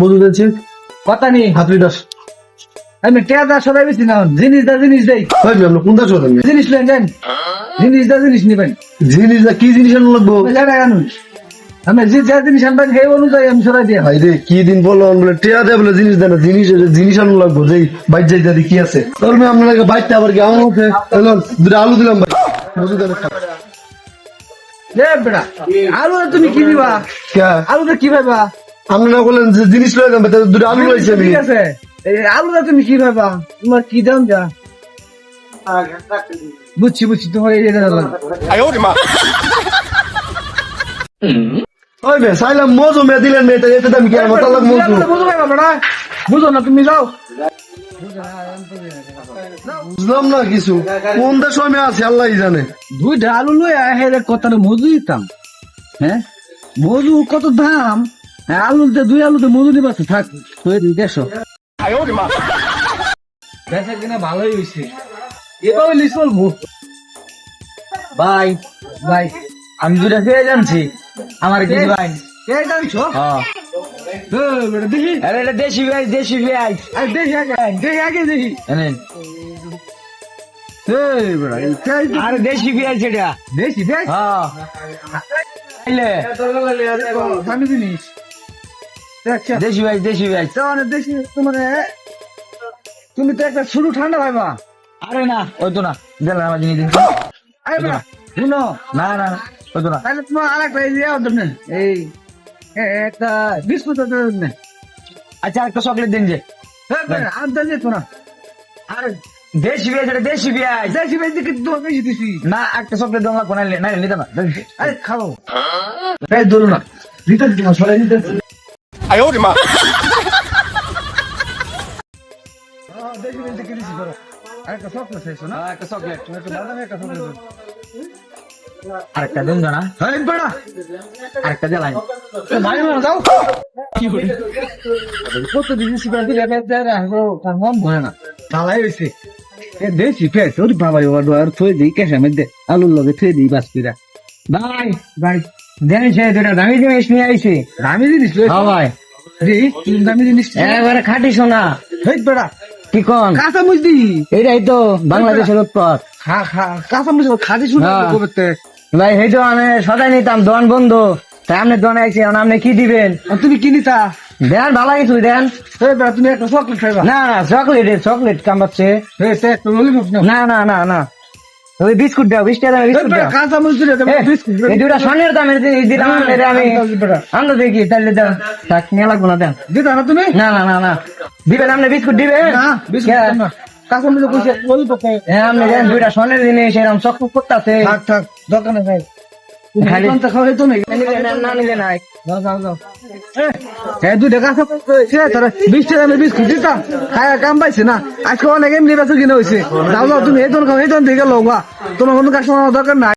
মধু দিয়েছি কথা নেই। হাত লিটার আমি টেয়াদা সবাই বেশি না জিনিস দা জিনিস দেই। হয় আমরা কোনটা চলেন জিনিস লেন যান জিনিস দা জিনিস নিবেন। জিনিস না, কি জিনিস আনলো লাগবো? জানা জানুন আমি যে যা জিনিস আনবেন সেই অনুযায়ী আমি সরাই দিয়ে। ভাই রে কি দিন বলল বলে টিয়া দেয় বলে জিনিস দেয় না। জিনিস জিনিস আনলো লাগবো। যেই বাইর যাই দাদি কি আছে? তাহলে আপনাকে বাইরটা আবার কি? আমার মধ্যে দুটো আলু দিলাম ভাই। বেটা আলু তুমি কি দিবা? আলুটা কি ভাবা আপনি না বললেন যে জিনিস লয়ে তাহলে দুটো আলু লইছে আমি ঠিক আছে। এই আলুটা তুমি কি ভাবা? তোমার কি দাম যা? বুঝছি বুঝছি তোমার এই জায়গাটা লাগবে ওই বে সাইলাম মজু মে দিলেন মে আমি কি? আমার তালাক মজু। বুঝো বাবা বুঝো না তুমি যাও। বুঝলাম না কিছু। কোন দেশ আমি আছি আল্লাহ জানে। দুইটা আলু লই হেরে কথাটা মজু দিতাম হ্যাঁ? মজু কত দাম? আলুতে দুই আলুতে মজু নিবা তো থাক তুই বেচা কিনা ভালোই হয়েছে এভাবে লিস বলব। ভাই ভাই আমি দুটা পেয়ে জানছি। আমার ভাই? কে জানছো? হ্যাঁ দেখি। আরে এটা দেশি ভাই দেশি ভাই। আরে আগে দেখি আগে দেখি। আরে দেশি সেটা। দেশি হ্যাঁ দেশি পেঁয়াজ দেশি পেঁয়াজ মানে দেশি তোমার তুমি তো একটা শুরু ঠান্ডা ভাইবা আরে না ওই তো না। আমার জিনিস আরে না। শুনো। না না ওই তো না। তাহলে তোমার আর একটা এই এই একটা বিস্কুট আচ্ছা একটা চকলেট দিন যে। আর দেন যেত না আরে দেশি পেঁয়াজ এটা দেশি পেঁয়াজ দেশি দেখে তোমার বেশি দিছি। না একটা চকলেট দোলা কোন না নিতে না। আরে খাব। এই দোল না। দিতে তোমার দিতে দেশি পেঁয়াজ দেখে দিছি ধরো আরেকটা দিন না এই বড়া। আরেকটা জ্বালাই যাও। কত দিন সিগারেট দিলে মন ভরে না। ভালাই হয়েছে দেশি পেট ওর বাবা ওর থই দিই কেসে মধ্যে আলুর লগে থই দিই বাসপিরা ভাই ভাই জানিস দুটা দামি জিনিস নিয়ে আইছি। দামি জিনিস হ্যাঁ ভাই। দামি জিনিস? এবারে খাটি সোনা। বেড়া কি কন? কাঁচা মুচ দি। এটাই তো বাংলাদেশের উৎপাদ কাঁচা শুনে হ্যাঁ। ভাই এই তো আমি সদাই নিতাম বন্ধু। তাই আপনি আইছি আপনি কি দিবেন? তুমি কিনিতা দেন ভালো কিছু দেন। তুমি একটা চকলেট খাইবা। না না চকলেট চকলেট কামাচ্ছে না না না না। ওই বিস্কুট দাও বিশ টাকা বিস্কুট দাও। কাঁচা তুমি এ, বিস্কুট দুটা স্বর্ণের দামের জিনিস দিলাম আপনারে আমি আমরা দেখি তাহলে দাও। থাক নিয়ে লাগবো না দেন দিতা না তুমি? না না না না। দিবেন আপনি বিস্কুট দিবে? না বিস্কুট না। কাঁচা কইছে হ্যাঁ আপনি দেন দুইটা স্বর্ণের জিনিস এরকম চকচক করতেছে। থাক থাক দোকানে যাই কাম পাইছে না। আজকে অনেক এমনি বেচা কিনে হয়েছে যাও যাও তুমি এই খাও এই থেকে লোক তোমার কোনো কাস্টমার দরকার নাই।